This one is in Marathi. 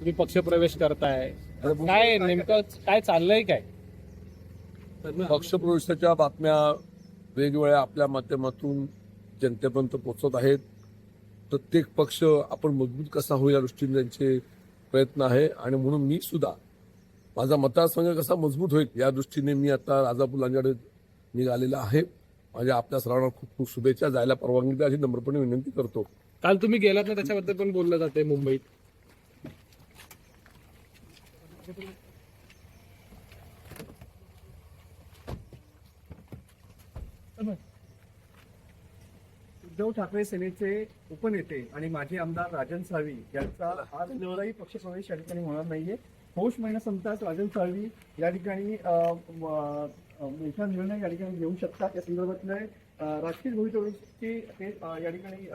तुम्ही पक्षप्रवेश करताय. काय नेमकं काय चाललंय काय? पक्षप्रवेशाच्या बातम्या वेगवेगळ्या आपल्या माध्यमातून जनतेपर्यंत पोहोचत आहेत. प्रत्येक पक्ष आपण मजबूत कसा होईल या दृष्टीने त्यांचे प्रयत्न आहे. आणि म्हणून मी सुद्धा माझा मतदारसंघ कसा मजबूत होईल या दृष्टीने मी आता राजापूर लांजाडे निघालेला आहे. माझ्या आपल्या सर्वांना खूप खूप शुभेच्छा. जायला परवानगी द्या अशी नम्रपणे विनंती करतो. काल तुम्ही गेलात ना त्याच्याबद्दल पण बोललं जाते मुंबईत. उद्धव ठाकरे सेनेचे उपनेते आणि माजी आमदार राजन साळवी यांचा आज निवडाई पक्षप्रवेश या ठिकाणी होणार नाहीये. पौष महिना संपताच राजन साळवी या ठिकाणी मोठा निर्णय या ठिकाणी घेऊ शकतात. या संदर्भातले राजकीय भवितव्याची ते या ठिकाणी